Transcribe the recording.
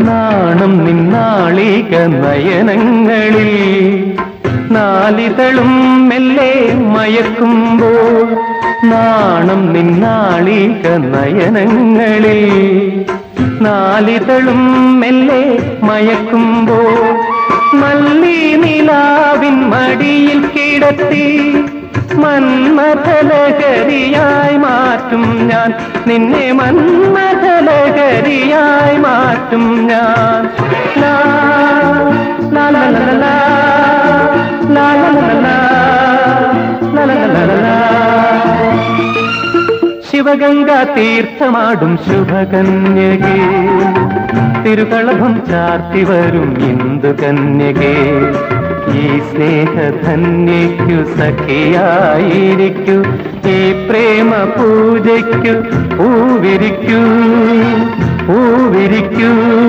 നാണം നിന്നാളിക നയനങ്ങളിൽ നാലിതളും മെല്ലെ മയക്കുമ്പോൾ നാണം നിന്നാളിക നയനങ്ങളിൽ നാലിതളും മെല്ലെ മയക്കുമ്പോൾ മല്ലി നിലാവിൻ മടിയിൽ കിടത്തി മന്മഥലകരിയായി മാറ്റും ഞാൻ. നിന്നെ മന്മഥലകരിയായി പാട്ടും ഞാൻ ശിവഗംഗാ തീർത്ഥമാടും ശുഭകന്യകേ തിരുകളഭം ചാർത്തി വരും ഇന്ദു കന്യകേ ഈ സ്നേഹധന്യയ്ക്കു സഖിയായിരിക്കൂ ഈ പ്രേമ പൂജയ്ക്കു പൂവിരിക്കൂ വിരിക്കൂ.